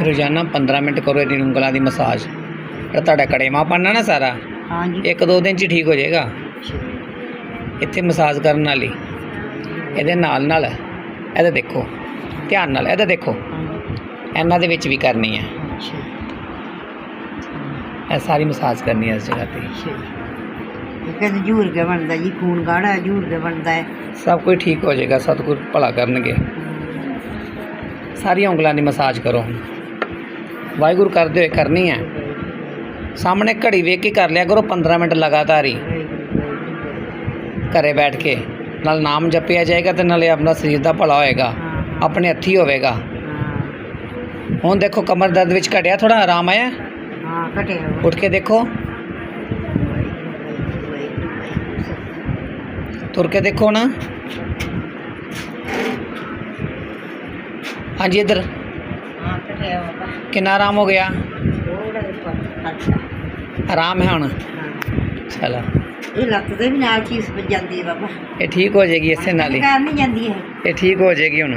ਰੋਜ਼ਾਨਾ 15 ਮਿੰਟ ਕਰੋ ਇਹਦੀ ਉਂਗਲਾਂ ਦੀ ਮਸਾਜ। ਇਹ ਤੁਹਾਡਾ ਕੜੇਮਾ ਪਾਣਾ ਨਾ ਸਾਰਾ? ਹਾਂਜੀ। ਇੱਕ ਦੋ ਦਿਨ ਚ ਹੀ ਠੀਕ ਹੋ ਜਾਏਗਾ? ਇੱਥੇ ਮਸਾਜ ਕਰਨ ਨਾਲ ਹੀ ਇਹਦੇ ਨਾਲ ਨਾਲ ਇਹਦੇ ਦੇਖੋ ਧਿਆਨ ਨਾਲ ਇਹਦੇ ਦੇਖੋ। ਇਹਨਾਂ ਦੇ ਵਿੱਚ ਵੀ ਕਰਨੀ ਹੈ। ਇਹ ਸਾਰੀ ਮਸਾਜ ਕਰਨੀ ਹੈ ਇਸ ਜਗ੍ਹਾ ਤੇ। ਕਹਿੰਦੇ ਜੂਰ ਕੇ ਬਣਦਾ ਜੀ? ਖੂਨ ਗਾੜਾ ਜੂਰ ਕੇ ਬਣਦਾ ਹੈ? ਸਭ ਕੁਝ ਠੀਕ ਹੋ ਜਾਏਗਾ ਸਤਿਗੁਰ ਭਲਾ ਕਰਨਗੇ। ਸਾਰੀਆਂ ਉਂਗਲਾਂ ਦੀ ਮਸਾਜ ਕਰੋ ਹੁਣ। ਵਾਹਿਗੁਰੂ ਕਰਦੇ ਹੋਏ ਕਰਨੀ ਹੈ। ਸਾਹਮਣੇ ਘੜੀ ਵੇਖ ਕੇ ਕਰ ਲਿਆ ਕਰੋ 15 ਮਿੰਟ ਲਗਾਤਾਰ ਹੀ। ਘਰੇ ਬੈਠ ਕੇ। ਨਾਲ ਨਾਮ ਜਪਿਆ ਜਾਏਗਾ ਤੇ ਨਾਲੇ ਆਪਣਾ ਸਰੀਰ ਦਾ ਭਲਾ ਹੋਏਗਾ। ਆਪਣੇ ਹੱਥੀ ਹੋਵੇਗਾ। ਹੁਣ ਦੇਖੋ ਕਮਰ ਦਰਦ ਵਿੱਚ ਘਟਿਆ ਥੋੜਾ ਆਰਾਮ ਆਇਆ? ਹਾਂ ਕਟਿਆ ਉੱਠ ਕੇ ਦੇਖੋ। ਤੁਰ ਕੇ ਦੇਖੋ ਨਾ। ਹਾਂਜੀ ਇੱਧਰ। ਕਿੰਨਾ ਆਰਾਮ ਹੋ ਗਿਆ? ਆਰਾਮ ਹੈ ਹੁਣ? ਚਲੋ। ਇਹ ਲੱਤ ਦੇ ਵੀ ਨਾਲ ਚੀਜ਼ ਵੱਜ ਜਾਂਦੀ ਹੈ ਬਾਬਾ। ਇਹ ਠੀਕ ਹੋ ਜਾਏਗੀ ਇਸੇ ਨਾਲ ਹੀ। ਕਰ ਨਹੀਂ ਜਾਂਦੀ ਹੈ ਇਹ ਠੀਕ ਹੋ ਜਾਏਗੀ ਹੁਣ।